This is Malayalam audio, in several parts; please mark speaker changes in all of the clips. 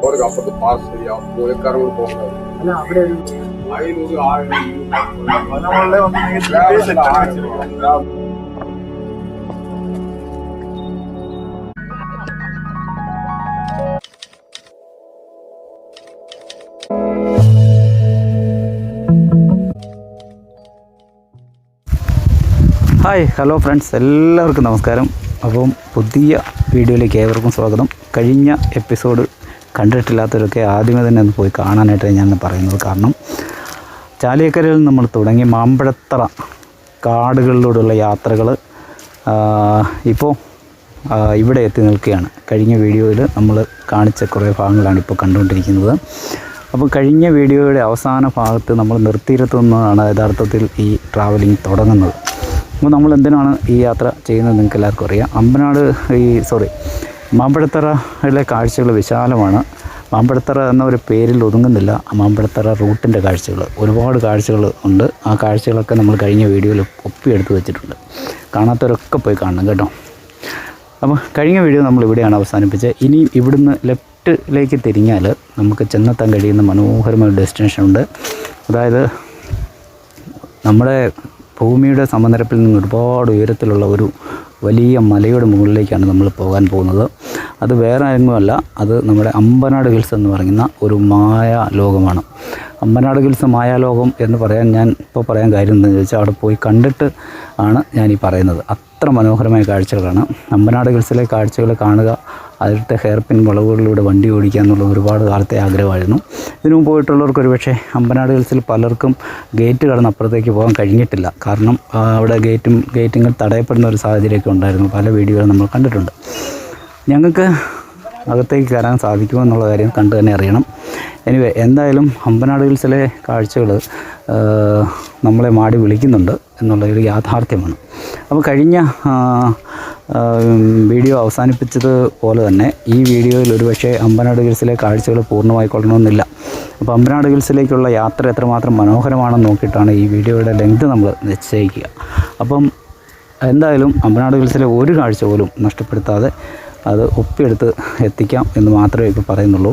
Speaker 1: അവർക്ക് അപ്പുറത്ത് പാസ് ചെയ്യാം മൂലക്കാരും കൂടി പോകാം
Speaker 2: അല്ല അവിടെ ഒരു
Speaker 3: ഹായ് ഹലോ ഫ്രണ്ട്സ് എല്ലാവർക്കും നമസ്കാരം അപ്പം പുതിയ വീഡിയോയിലേക്ക് ഏവർക്കും സ്വാഗതം കഴിഞ്ഞ എപ്പിസോഡ് കണ്ടിട്ടില്ലാത്തവരൊക്കെ ആദ്യമേ തന്നെ ഒന്ന് പോയി കാണാനായിട്ട് ഞാൻ പറയുന്നത്. കാരണം ചാലിയക്കരയിൽ നമ്മൾ തുടങ്ങി മാമ്പഴത്തറ കാടുകളിലൂടെയുള്ള യാത്രകൾ ഇപ്പോൾ ഇവിടെ എത്തി നിൽക്കുകയാണ്. കഴിഞ്ഞ വീഡിയോയിൽ നമ്മൾ കാണിച്ച കുറേ ഭാഗങ്ങളാണ് ഇപ്പോൾ കണ്ടുകൊണ്ടിരിക്കുന്നത്. അപ്പോൾ കഴിഞ്ഞ വീഡിയോയുടെ അവസാന ഭാഗത്ത് നമ്മൾ നിർത്തിയിടത്തു നിന്നാണ് യഥാർത്ഥത്തിൽ ഈ ട്രാവലിംഗ് തുടങ്ങുന്നത്. അപ്പോൾ നമ്മൾ എന്തിനാണ് ഈ യാത്ര ചെയ്യുന്നത് നിങ്ങൾക്ക് എല്ലാവർക്കും അറിയാം. അമ്പനാട് ഈ സോറി മാമ്പഴത്തറയിലെ കാഴ്ചകൾ വിശാലമാണ്. മാമ്പഴത്തറ എന്ന ഒരു പേരിൽ ഒതുങ്ങുന്നില്ല. മാമ്പഴത്തറ റൂട്ടിന്റെ കാഴ്ചകൾ. ഒരുപാട് കാഴ്ചകൾ ഉണ്ട്. ആ കാഴ്ചകളൊക്കെ നമ്മൾ കഴിഞ്ഞ വീഡിയോയിൽ ഒപ്പിയെടുത്ത് വെച്ചിട്ടുണ്ട്. കാണാത്തവരൊക്കെ പോയി കാണണം കേട്ടോ. അപ്പോൾ കഴിഞ്ഞ വീഡിയോ നമ്മൾ ഇവിടെയാണ് അവസാനിപ്പിച്ചത്. ഇനി ഇവിടുന്ന് ലെഫ്റ്റിലേക്ക് തിരിഞ്ഞാൽ നമുക്ക് ചെന്നെത്താൻ കഴിയുന്ന മനോഹരമായ ഡെസ്റ്റിനേഷൻ ഉണ്ട്. അതായത് നമ്മുടെ ഭൂമിയുടെ സമനിരപ്പിൽ നിന്ന് ഒരുപാട് ഉയരത്തിലുള്ള ഒരു വലിയ മലയുടെ മുകളിലേക്കാണ് നമ്മൾ പോകാൻ പോകുന്നത്. അത് വേറെ എങ്ങുമല്ല അത് നമ്മുടെ അമ്പനാട് ഹിൽസ് എന്ന് പറയുന്ന ഒരു മായ ലോകമാണ്. അമ്പനാട് ഹിൽസ് മായാലോകം എന്ന് പറയാൻ ഞാൻ ഇപ്പോൾ പറയാൻ കാര്യം എന്താണെന്ന് ചോദിച്ചാൽ അവിടെ പോയി കണ്ടിട്ട് ആണ് ഞാൻ ഈ പറയുന്നത്. അത്ര മനോഹരമായ കാഴ്ചകളാണ്. അമ്പനാട് ഹിൽസിലെ കാഴ്ചകൾ കാണുക അതിലത്തെ ഹെയർ പിൻ വളവുകളിലൂടെ വണ്ടി ഓടിക്കുക എന്നുള്ള ഒരുപാട് കാലത്തെ ആഗ്രഹമായിരുന്നു. ഇതിനു മുമ്പ് പോയിട്ടുള്ളവർക്ക് ഒരുപക്ഷെ അമ്പനാട് ഹിൽസിൽ പലർക്കും ഗേറ്റ് കടന്ന് അപ്പുറത്തേക്ക് പോകാൻ കഴിഞ്ഞിട്ടില്ല. കാരണം അവിടെ ഗേറ്റും ഗേറ്റിങ്ങൾ തടയപ്പെടുന്ന ഒരു സാഹചര്യമൊക്കെ ഉണ്ടായിരുന്നു. പല വീഡിയോകളും നമ്മൾ കണ്ടിട്ടുണ്ട്. ഞങ്ങൾക്ക് അകത്തേക്ക് കയറാൻ സാധിക്കുമോ എന്നുള്ള കാര്യം കണ്ടു തന്നെ അറിയണം. എനിവേ എന്തായാലും അമ്പനാട് ഹിൽസിലെ കാഴ്ചകൾ നമ്മളെ മാടി വിളിക്കുന്നുണ്ട് എന്നുള്ള ഒരു യാഥാർത്ഥ്യമാണ്. അപ്പോൾ കഴിഞ്ഞ വീഡിയോ അവസാനിപ്പിച്ചത് പോലെ തന്നെ ഈ വീഡിയോയിൽ ഒരുപക്ഷെ അമ്പനാട് ഹിൽസിലെ കാഴ്ചകൾ പൂർണമായിക്കൊള്ളണമെന്നില്ല അപ്പോൾ അമ്പനാട് ഹിൽസിലേക്കുള്ള യാത്ര എത്രമാത്രം മനോഹരമാണെന്ന് നോക്കിയിട്ടാണ് ഈ വീഡിയോയുടെ ലെങ്ത് നമ്മൾ നിശ്ചയിക്കുക. അപ്പം എന്തായാലും അമ്പനാട് ഹിൽസിലെ ഒരു കാഴ്ച പോലും നഷ്ടപ്പെടുത്താതെ അത് ഒപ്പിയെടുത്ത് എത്തിക്കാം എന്ന് മാത്രമേ ഇപ്പോൾ പറയുന്നുള്ളൂ.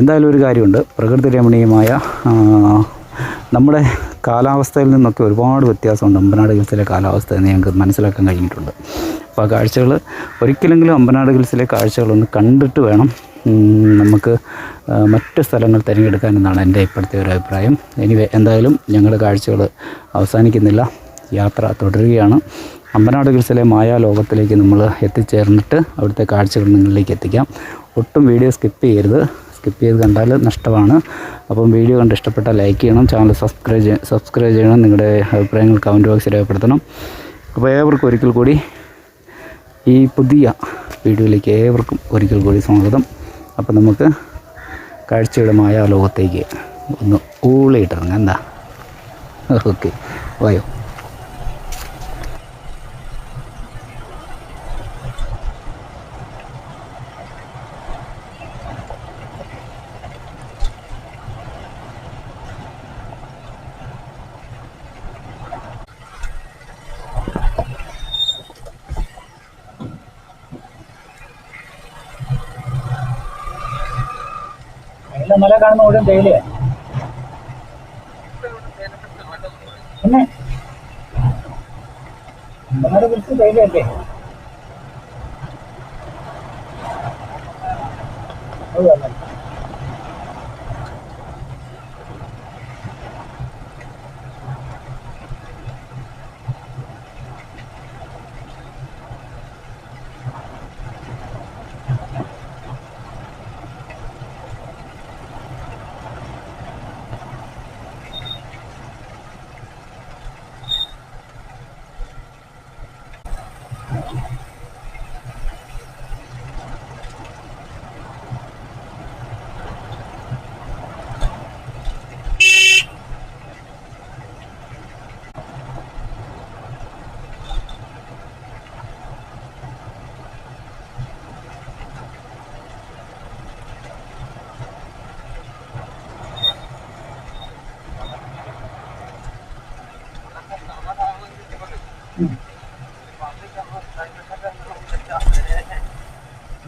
Speaker 3: എന്തായാലും ഒരു കാര്യമുണ്ട്. പ്രകൃതി രമണീയമായ നമ്മുടെ കാലാവസ്ഥയിൽ നിന്നൊക്കെ ഒരുപാട് വ്യത്യാസമുണ്ട്. അമ്പനാട് ഹിൽസിലെ കാലാവസ്ഥ എന്ന് ഞങ്ങൾക്ക് മനസ്സിലാക്കാൻ കഴിഞ്ഞിട്ടുണ്ട്. അപ്പോൾ ആ കാഴ്ചകൾ ഒരിക്കലെങ്കിലും അമ്പനാട് ഹിൽസിലെ കാഴ്ചകളൊന്ന് കണ്ടിട്ട് വേണം. നമുക്ക് മറ്റ് സ്ഥലങ്ങൾ തിരഞ്ഞെടുക്കാൻ എന്നാണ് എന്റെ ഇപ്പോഴത്തെ ഒരു അഭിപ്രായം. എനിവേ എന്തായാലും ഞങ്ങളുടെ കാഴ്ചകൾ അവസാനിക്കുന്നില്ല. യാത്ര തുടരുകയാണ്. അമ്പനാട് ഹിൽസിലെ മായാ ലോകത്തിലേക്ക് നമ്മൾ എത്തിച്ചേർന്നിട്ട് അവിടുത്തെ കാഴ്ചകൾ നിങ്ങളിലേക്ക് എത്തിക്കാം. ഒട്ടും വീഡിയോ സ്കിപ്പ് ചെയ്യരുത്. സ്കിപ്പ് ചെയ്ത് കണ്ടാൽ നഷ്ടമാണ്. അപ്പം വീഡിയോ കണ്ട് ഇഷ്ടപ്പെട്ടാൽ ലൈക്ക് ചെയ്യണം. ചാനൽ സബ്സ്ക്രൈബ് സബ്സ്ക്രൈബ് ചെയ്യണം. നിങ്ങളുടെ അഭിപ്രായങ്ങൾ കമന്റ് ബോക്സിൽ രേഖപ്പെടുത്തണം. അപ്പോൾ ഏവർക്കും ഒരിക്കൽ കൂടി ഈ പുതിയ വീഡിയോയിലേക്ക് ഏവർക്കും ഒരിക്കൽ കൂടി സ്വാഗതം. അപ്പോൾ നമുക്ക് കാഴ്ചയുടെ മായാലോകത്തേക്ക് ഒന്ന് ഊളിയിട്ടിറങ്ങാം. എന്താ? ഓക്കെ. വായോ.
Speaker 2: മുഴുവൻ തേയിലയാ. പിന്നെ? അമ്പനാട് വിളിച്ച് തേയിലയല്ലേ.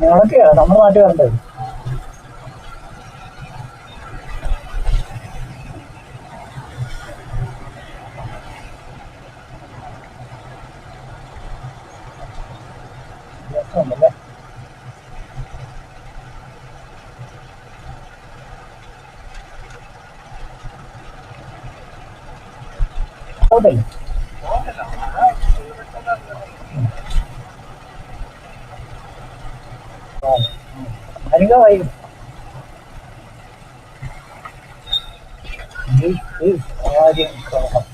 Speaker 2: ഞങ്ങളൊക്കെയാ നമ്മുടെ നാട്ടിൽ വൈകും This is audience Kraft.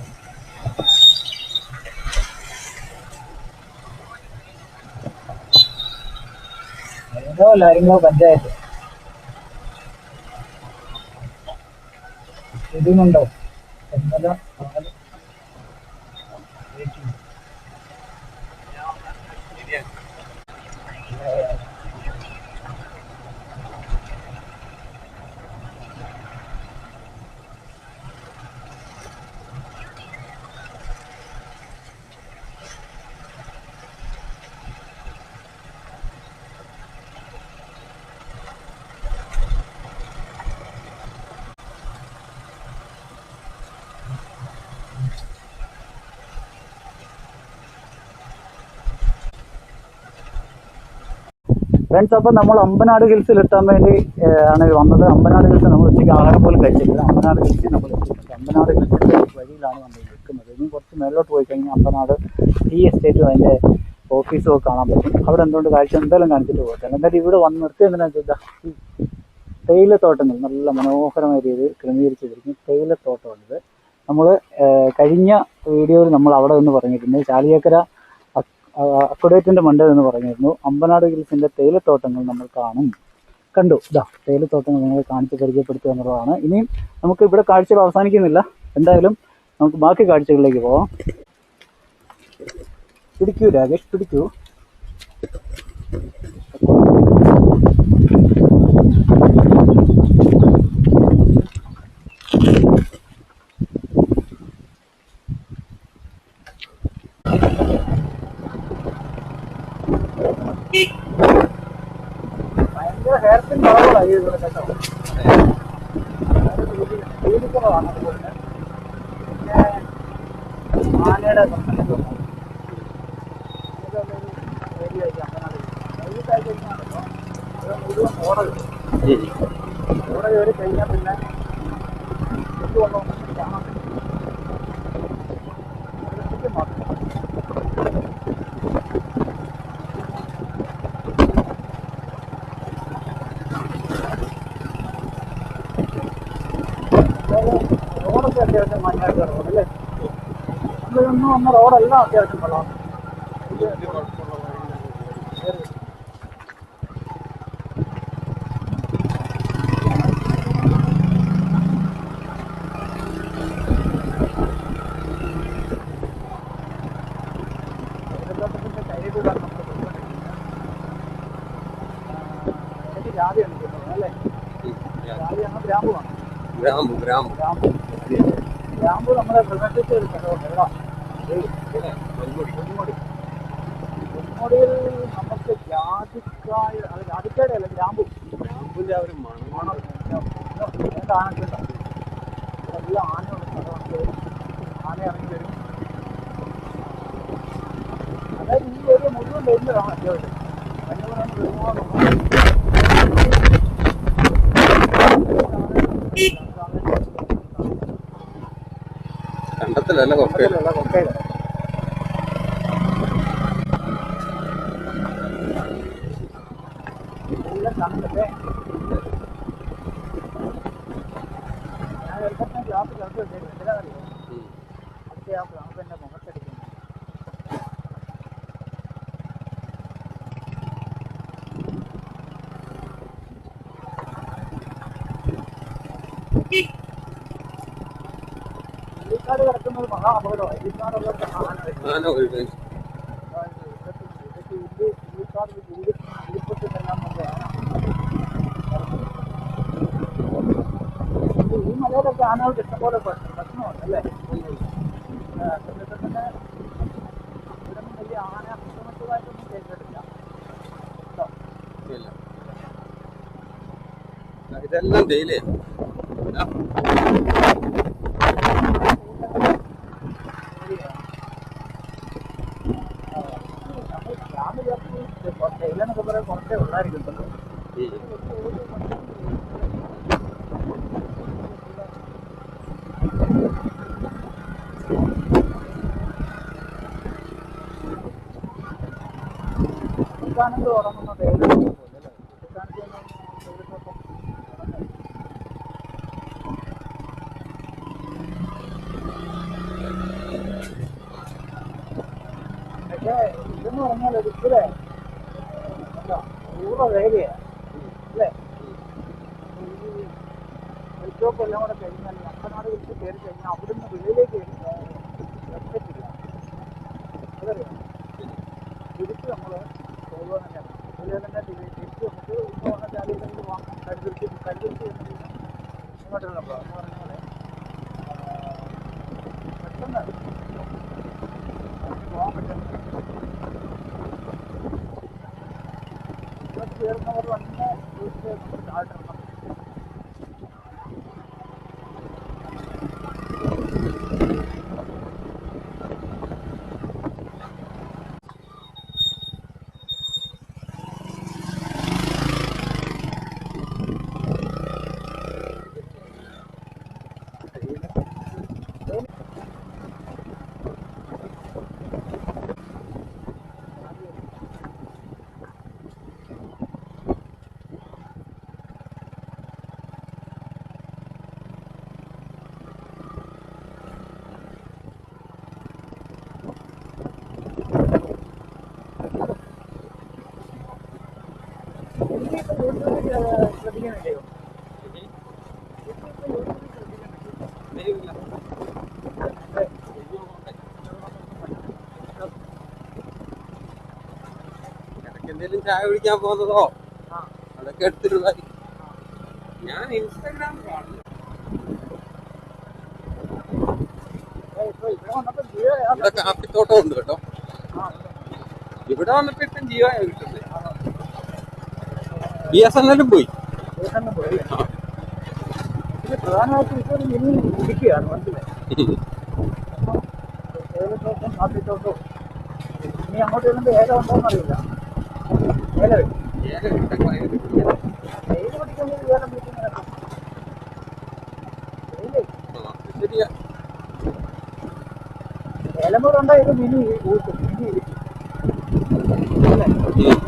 Speaker 2: അരിങ്കോ അരിങ്കോ panchayat ഇതിനുണ്ടോ ഒന്നര ഫ്രണ്ട്സ് അപ്പം നമ്മൾ അമ്പനാട് ഹിൽസിൽ എത്താൻ വേണ്ടി ആണ് വന്നത്. അമ്പനാട് ഹിൽസ് നമ്മൾ ഉച്ചയ്ക്ക് ആഹാരം പോലും കഴിച്ചിട്ടില്ല. അമ്പനാട് ഹിൽസിൽ നമ്മൾ അമ്പനാട് ഹിൽസിന്റെ വഴിയിലാണ് നമ്മൾ നിൽക്കുന്നത്. ഇനി കുറച്ച് മേലോട്ട് പോയി കഴിഞ്ഞാൽ അമ്പനാട് ടീ എസ്റ്റേറ്റും അതിന്റെ ഓഫീസും ഒക്കെ കാണാൻ പറ്റും. അവിടെ എന്തുകൊണ്ട് കാഴ്ച? എന്തായാലും കാണിച്ചിട്ട് പോകട്ടെ എന്തായാലും ഇവിടെ വന്ന് നിർത്തി എന്തിനാണെന്ന് വെച്ചാൽ തേയിലത്തോട്ടങ്ങൾ നല്ല മനോഹരമായ രീതിയിൽ ക്രമീകരിച്ചിരിക്കും തേയിലത്തോട്ടമാണിത് നമ്മൾ കഴിഞ്ഞ വീഡിയോയിൽ നമ്മൾ അവിടെ നിന്ന് പറഞ്ഞിട്ടുണ്ട്. ചാലിയേക്കര അക്കുഡേറ്റിന്റെ മണ്ടയിൽ എന്ന് പറഞ്ഞിരുന്നു. അമ്പനാട് ഹിൽസിന്റെ തേയിലത്തോട്ടങ്ങൾ നമ്മൾ കാണും. കണ്ടു. ഇതാ തേയിലത്തോട്ടങ്ങൾ നിങ്ങളെ കാണിച്ച് പരിചയപ്പെടുത്തുക എന്നുള്ളതാണ്. ഇനിയും നമുക്ക് ഇവിടെ കാഴ്ചകൾ അവസാനിക്കുന്നില്ല. എന്തായാലും നമുക്ക് ബാക്കി കാഴ്ചകളിലേക്ക് പോവാം. പിടിക്കൂ രാകേഷ് പിടിക്കൂ ഭയങ്കര ഹെയർ പിൻ കുറവാണ് ഈ ഇവിടെ കേട്ടോ വീതി കുറവാണ് അതുപോലെ പിന്നെ ആനയുടെ കഴിഞ്ഞാൽ പിന്നെ ചുറ്റുവട്ടം കാണാൻ പറ്റും ചുറ്റും മാത്രം റോഡൊക്കെ അത്യാവശ്യം മഞ്ഞായിട്ട് കിടക്കും അല്ലേ? നിന്ന് വന്ന റോഡെല്ലാം അത്യാവശ്യം നിൽക്കുന്നത് അല്ലേ?
Speaker 4: ഗ്രാമ്പു ഗ്രാമ്പു.
Speaker 2: ഗ്രാമ്പു. ഗ്രാമ്പു നമ്മളെ പ്രകൃതിച്ച് വെള്ളം പൊന്മുടി പൊന്മുടിയിൽ നമുക്ക് ജാതിക്കായ അത് ജാതിക്കായുടെ അല്ല ഗ്രാമ്പു.
Speaker 4: ഗ്രാമ്പുവിന്റെ ആ ഒരു മണം
Speaker 2: ആനക്കുണ്ടോ എല്ലാം ആനയുള്ള സ്ഥലമാണ് ആന ഇറങ്ങി വരും. അതായത് ഈ ഏരിയ മുഴുവൻ വരുന്നതാണ് അത്യാവശ്യം. വന്യമൃഗങ്ങൾ ഒരുപാട് 他这人那个飞的 ഈ മലയിലൊക്കെ ആനകൾക്ക് ഇഷ്ടംപോലെ ഭക്ഷ- ഭക്ഷണമുണ്ടല്ലേ? ആ, എന്നിട്ട് തന്നെ ഇവിടൊന്നും വലിയ ആന ബുദ്ധിമുട്ടതായിട്ടൊന്നും കേട്ടിട്ടില്ല. കേട്ടോ?
Speaker 4: ഇല്ല. ഇതെല്ലാം തേയിലേ
Speaker 2: 嗯。അതറിയാം നമ്മൾ പോകുവാനല്ല അതുപോലെ തന്നെ തിരി- തിരിച്ച് നമുക്ക് ജാതികളിൽ പോകാം കരുതിരിച്ച് കരുതിരിച്ച് ഇങ്ങോട്ട് നമ്മൾ എന്ന് പറഞ്ഞ പോലെ പെട്ടെന്ന് പോകാൻ പറ്റും ഇങ്ങോട്ട് തന്നെ വീട്ടിൽ നമ്മൾ ചാടണം
Speaker 1: എന്തെങ്കിലും ചായ കുടിക്കാൻ പോകുന്നതോ. അതൊക്കെ എടുത്തിട്ടുള്ളതായി ഞാൻ ഇൻസ്റ്റാഗ്രാം കാണുന്നു
Speaker 2: ഇവിടെ
Speaker 1: കാപ്പിത്തോട്ടം ഉണ്ട് കേട്ടോ. ഇവിടെ വന്നപ്പോ ഇപ്പം കിട്ടുന്നത്? ബി എസ് എൻ എല്ലും പോയി.
Speaker 2: പ്രധാനമായിട്ടും ഇപ്പോൾ മിനി ഇടുക്കിയാണ് മനസ്സിലായി? കാപ്പിത്തോട്ടവും? ഇനി അങ്ങോട്ട് വരുമ്പോൾ ഏതാ ഉണ്ടോന്ന് അറിയില്ല ഏലം
Speaker 1: ഏലം ഇവിടെ ഭയങ്കര പിടിയാണ്.
Speaker 2: ഏൽ പിടിക്കുന്നത് ഏലം പിടിക്കുന്ന ഏലേ
Speaker 1: ആ, അത് ശരിയാ
Speaker 2: ഏലം കൂടെ ഉണ്ടായി ഇത് മിനി ഊട്ടും മിനി ഇടുക്കി അല്ലേ
Speaker 1: ഉം.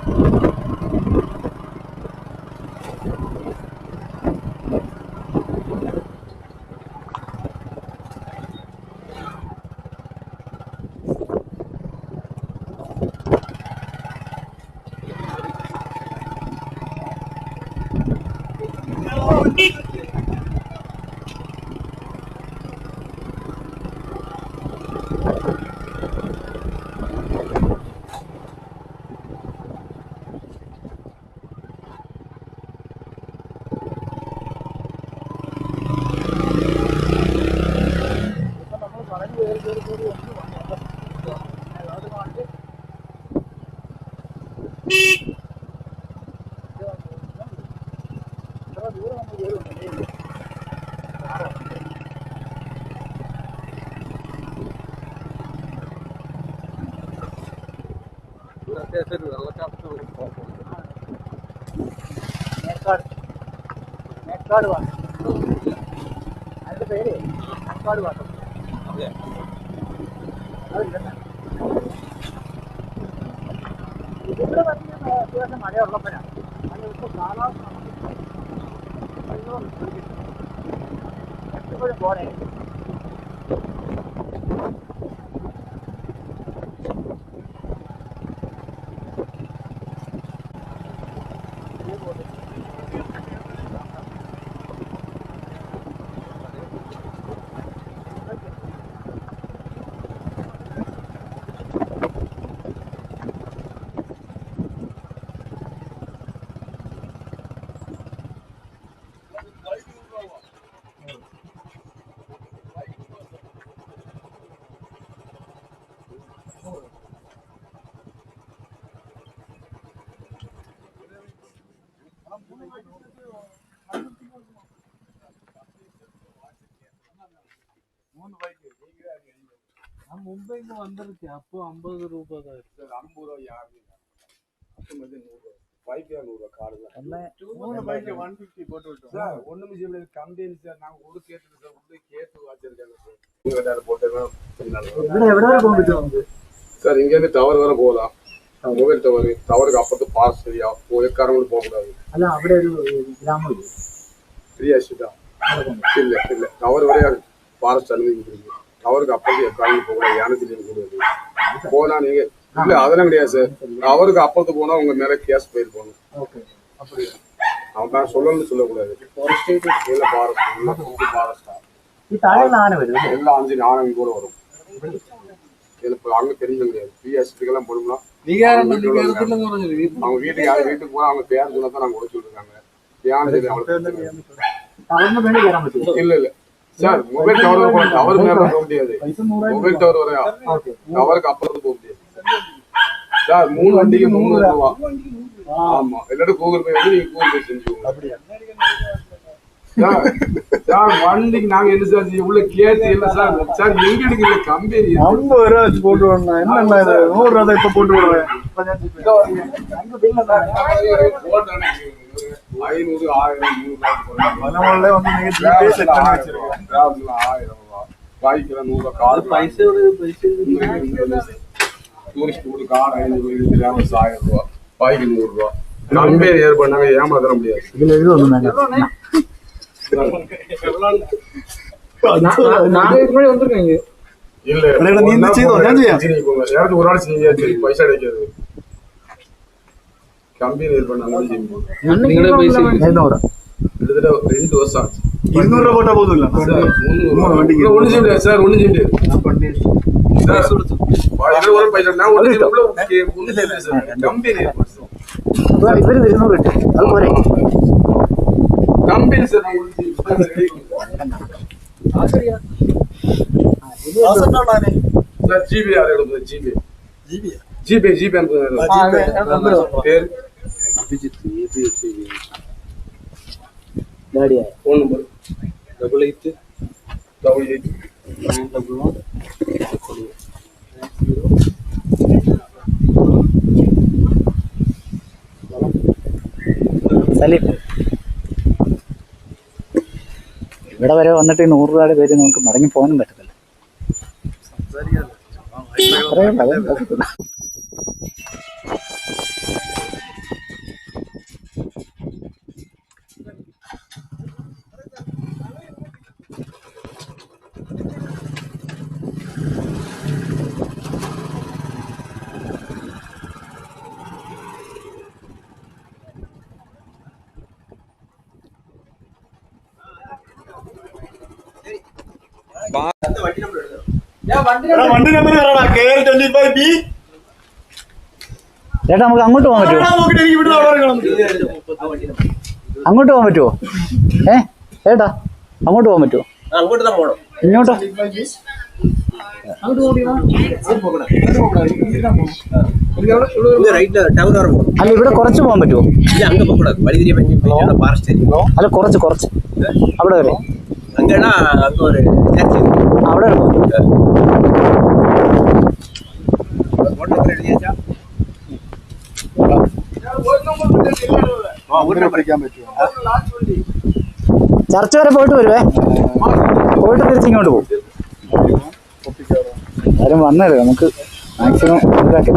Speaker 2: ഇപ്പൊ നമ്മൾ പറഞ്ഞു കയറി കയറി കയറി ഒന്ന് വന്നു അത് കാണിച്ച് ഇത്ര ദൂരം നമ്മൾ കയറി വന്നില്ലേ
Speaker 1: ഇവിടെ അത്യാവശ്യം ഒരു വെള്ളച്ചാട്ടത്തോടെ പോകുന്നുണ്ട്.
Speaker 2: മേക്കാട് മേക്കാട് വാട്ടർ അതിന്റെ പേര് അക്കാട് വാട്ടർ ഇവിടെ വരുന്ന അത്യാവശ്യം മഴയുള്ളപ്പോഴാണ് അതിന് ഇപ്പോൾ കാലാവസ്ഥ എപ്പോഴും പോരെ.
Speaker 5: மும்பைக்கு வந்திருக்கு அப்போ ஐம்பது ரூபாய் தான் இருக்கு.
Speaker 1: ஐம்பது ரூபாய் யாருமே அப்போ வந்து நூறுரூவா பைக்கா
Speaker 2: நூறுரூவா கார்டு
Speaker 1: மூணு பைக்கு ஒன் ஃபிஃப்டி போட்டு விட்டோம். சார் ஒன்றுமே செய்ய கம்பெனி சார் நாங்கள் ஒரு கேட்டு சார் உள்ளே கேட்டு வச்சிருக்காங்க சார். போட்டு சார் இங்கேருந்து டவர் வேற போகலாம். மொபைல் டவர் டவருக்கு அப்பத்து பாஸ் சரியா? போயக்காரங்களும் போகக்கூடாது
Speaker 2: அதான் அப்படியே கிராமம்
Speaker 1: ஃப்ரீ ஆச்சு இல்லை இல்லை. டவர் வரையா ஃபாரஸ்ட் அனுமதி அவருக்கு அப்போதைக்கு காலனி போகக்கூடாது யானை திடீர்னு போனா நீங்க இல்ல அதெல்லாம் கிடையாது சார். அவருக்கு அப்பத்து போனா உங்க மேல கேஸ் போயிருப்பாங்க அவன் தான் சொல்லணும்னு சொல்லக்கூடாது. இல்ல
Speaker 2: பாரஸ்ட் பாரஸ்டா
Speaker 1: எல்லாம் அஞ்சு ஆனவி கூட வரும். இதுல அங்க தெரிஞ்சது கிடையாது பிஎஸ்டிக்கெல்லாம் போடும்னா அவங்க வீட்டுக்கு யார்? வீட்டுக்கு போனா அவங்க பேர் சொன்னா தான் நாங்க உடச்சு விட்டுருக்காங்க இல்ல இல்ல. சார் மொபைல் டவர் போல டவர் மேல போக முடியாது. மொபைல் டவர் வரையா? டவருக்கு அப்புறம் போக முடியாது. சார் மூணு வண்டிக்கு மூணு ரூபா. ஆமா இல்லாட்டி கூகுள் பே வந்து நீங்க கூகுள் பே செஞ்சுக்கோங்க. அப்படியா? வண்டிக்கு நாங்க என்ன சார் உள்ள கேட்டு இல்ல சார். சார் கம்பெனி
Speaker 2: ஐம்பது ரூபா வச்சு என்ன இது? நூறு ரூபா இப்ப போட்டு விடுறேன்.
Speaker 1: ஐநூறு ஆயிரம்
Speaker 2: வந்து
Speaker 1: ஆயிரம் பாய்க்கிற நூறு
Speaker 2: கால் பைசா
Speaker 1: டூரிஸ்ட் கூட கார் ஐநூறு ஆயிரம் ரூபா. பாய்க்கு நூறு ரூபா. கம்பெனி ஏற்பட்டாங்க ஏமாத்திர முடியாது.
Speaker 2: ഇതിൽ എഴുതൊന്നും വേണ്ട நாங்க இதுக்கு முன்னாடி வந்திருக்கீங்க
Speaker 1: இல்ல
Speaker 2: அண்ணா, நீ இந்த செய்தோ, நான் செய்யா?
Speaker 1: யாராவது ஒரு ஆள் செய்ய சரி பைசா கிடைக்காது கம்பெனி ஏற்பண்ணாங்க
Speaker 2: നിങ്ങളുടെ പൈസ എഴുന്നൂറ്
Speaker 1: கிட்டத்தட்ட ரெண்டு வருஷம் ஆச்சு
Speaker 2: ഇരുന്നൂറ് രൂപ പോട്ടാ പോകുന്നില്ല
Speaker 1: சார், முந்நூறு
Speaker 2: வண்டிக்கு.
Speaker 1: ரூபாய். ஒண்ணு செய்ய முடியாது சார் ஒண்ணு செய்ய முடியாது சார், இதுல ஒரு பைசா நான் ஒண்ணு செய்ய உள்ள ஒண்ணு செய்ய முடியாது சார். கம்பெனி ஏற்படுத்தும்.
Speaker 2: ഇവര് ഇരുന്നൂറ് കിട്ടും അത് പോരെ
Speaker 1: கம்பெனி சார் நான் ஒண்ணு செய்ய முடியாது. சார் ஜிபி யார் எடுப்பது ஜிபி ஜிபே ஜிபே அனுப்புங்க பேர் phone number double eight double eight
Speaker 2: Salim ഇവിടെ വരെ വന്നിട്ട് ഈ നൂറ് രൂപയുടെ പേര് നമുക്ക് മടങ്ങി പോകാനും പറ്റത്തില്ല. അത്രയേ ചേട്ടാ നമുക്ക് അങ്ങോട്ട് പോകാൻ പറ്റുമോ? അങ്ങോട്ട് പോകാൻ പറ്റുമോ? ഏ ചേട്ടാ അങ്ങോട്ട് പോകാൻ പറ്റുമോ? ഇങ്ങോട്ടോ? അല്ല ഇവിടെ കുറച്ച് പോകാൻ പറ്റുമോ? അല്ല കുറച്ച് കുറച്ച്. അവിടെ വരെ.
Speaker 6: அங்கன்னா அங்க ஒரு சர்ச்
Speaker 2: അവിടെ വരെ പോകാം
Speaker 6: ஃபோன் நம்பர் எழுதியாச்சா
Speaker 2: ചർച്ച വരെ പോയിട്ട് വരുവേ പോയിട്ട് തിരിച്ചിങ്ങോട്ട് പോകും ആരും വന്നല്ലേ നമുക്ക് മാക്സിമം ഇതാക്കി